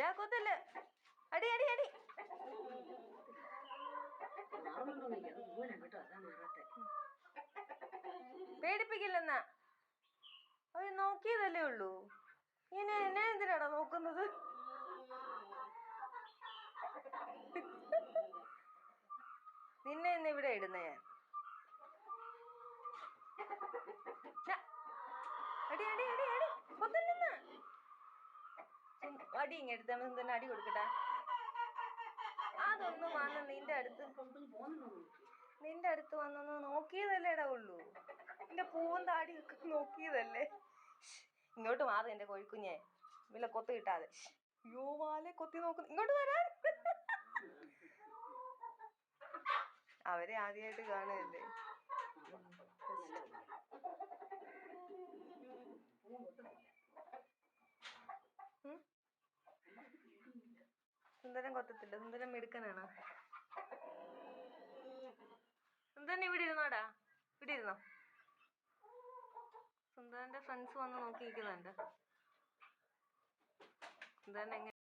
ഡാ അടി അടി അടി. പേടിപ്പിക്കില്ലെന്നാ. അവർ നോക്കിയതല്ലേ ഉള്ളൂ. ഇനി എന്നെ എന്തിനാടാ നോക്കുന്നത്? നിന്നെ ഇന്ന് ഇവിടെ അടി അടി അടി അടി. കൊത്തല്ലെന്ന് അടി ഇങ്ങെടുത്ത് നമ്മൾ തന്നെ അടി കൊടുക്കട്ടെ? അതൊന്നും വന്ന് നിന്റെ അടുത്ത് നിന്റെ അടുത്ത് വന്നൊന്ന് നോക്കിയതല്ലേടാ ഉള്ളൂ. നിന്റെ പൂവും താടിയൊക്കെ നോക്കിയതല്ലേ ഇങ്ങോട്ട് മാറി എന്റെ കോഴിക്കുഞ്ഞെ. വില കൊത്ത് കിട്ടാതെ. അയ്യോ വാലെ കൊത്തി നോക്കുന്നു. ഇങ്ങോട്ട് വരാൻ. അവരെ ആദ്യമായിട്ട് കാണുകയല്ലേ? സുന്ദരൻ കൊത്തത്തില്ല സുന്ദരൻ മിടുക്കനാണ്. സുന്ദരൻ ഇവിടെ ഇരുന്നോടാ ഇവിടെ ഇരുന്നോ. സുന്ദരന്റെ ഫ്രണ്ട്സ് വന്ന് നോക്കി നിൽക്കുന്നുണ്ട് സുന്ദരൻ എങ്ങനെ